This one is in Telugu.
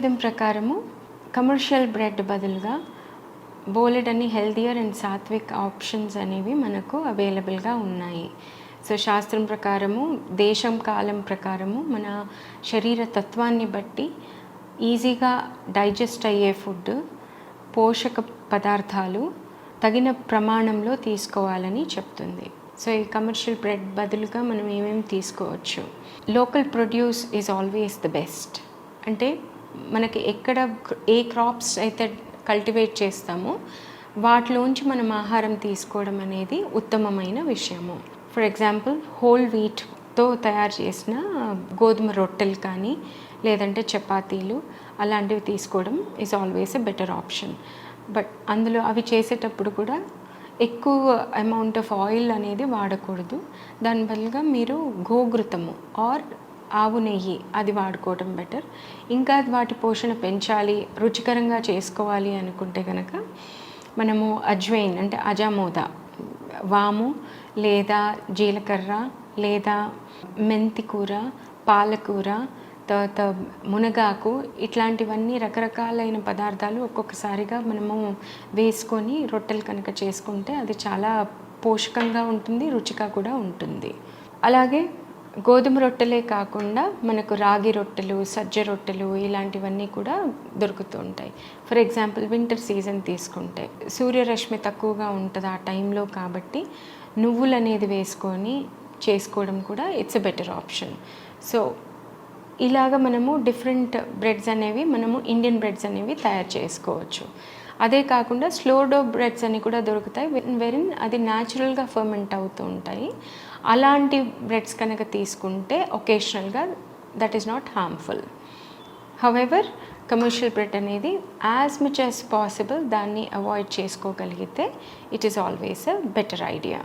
ఆయుర్వేదం ప్రకారము కమర్షియల్ బ్రెడ్ బదులుగా బోలెడ్ అని హెల్దియర్ అండ్ సాత్విక్ ఆప్షన్స్ అనేవి మనకు అవైలబుల్గా ఉన్నాయి. సో శాస్త్రం ప్రకారము దేశం కాలం ప్రకారము మన శరీర తత్వాన్ని బట్టి ఈజీగా డైజెస్ట్ అయ్యే ఫుడ్ పోషక పదార్థాలు తగిన ప్రమాణంలో తీసుకోవాలని చెప్తుంది. సో ఈ కమర్షియల్ బ్రెడ్ బదులుగా మనం ఏమేమి తీసుకోవచ్చు? Local produce is always the best అంటే మనకి ఎక్కడ ఏ క్రాప్స్ అయితే కల్టివేట్ చేస్తామో వాటిలోంచి మనం ఆహారం తీసుకోవడం అనేది ఉత్తమమైన విషయము. ఫర్ ఎగ్జాంపుల్ హోల్ వీట్తో తయారు చేసిన గోధుమ రొట్టెలు కానీ లేదంటే చపాతీలు అలాంటివి తీసుకోవడం is always a better option but అందులో అవి చేసేటప్పుడు కూడా ఎక్కువ అమౌంట్ ఆఫ్ ఆయిల్ అనేది వాడకూడదు. దాని బదులుగా మీరు గోఘృతము ఆర్ ఆవు నెయ్యి అది వాడుకోవటం బెటర్ ఇంకా వాటి పోషణ పెంచాలి రుచికరంగా చేసుకోవాలి అనుకుంటే కనుక మనము అజ్వైన్ అంటే అజామోద వాము లేదా జీలకర్ర లేదా మెంతి కూర పాలకూర తర్వాత మునగాకు ఇట్లాంటివన్నీ రకరకాలైన పదార్థాలు ఒక్కొక్కసారిగా మనము వేసుకొని రొట్టెలు కనుక చేసుకుంటే అది చాలా పోషకంగా ఉంటుంది రుచిగా కూడా ఉంటుంది. అలాగే గోధుమ రొట్టెలే కాకుండా మనకు రాగి రొట్టెలు సజ్జ రొట్టెలు ఇలాంటివన్నీ కూడా దొరుకుతూ ఉంటాయి. ఫర్ ఎగ్జాంపుల్ వింటర్ సీజన్ తీసుకుంటే సూర్యరశ్మి తక్కువగా ఉంటుంది ఆ టైంలో కాబట్టి నువ్వులు అనేది వేసుకొని చేసుకోవడం కూడా it's a better option so ఇలాగ మనము డిఫరెంట్ బ్రెడ్స్ అనేవి మనము ఇండియన్ బ్రెడ్స్ అనేవి తయారు చేసుకోవచ్చు. అదే కాకుండా స్లో డో బ్రెడ్స్ అని కూడా దొరుకుతాయి. వెరిన్ అది న్యాచురల్గా ఫర్మెంట్ అవుతూ ఉంటాయి. అలాంటి బ్రెడ్స్ కనుక తీసుకుంటే ఒకేషనల్గా that is not harmful however commercial bread అనేది యాజ్ మచ్ యాజ్ పాసిబుల్ దాన్ని అవాయిడ్ చేసుకోగలిగితే it is always a better idea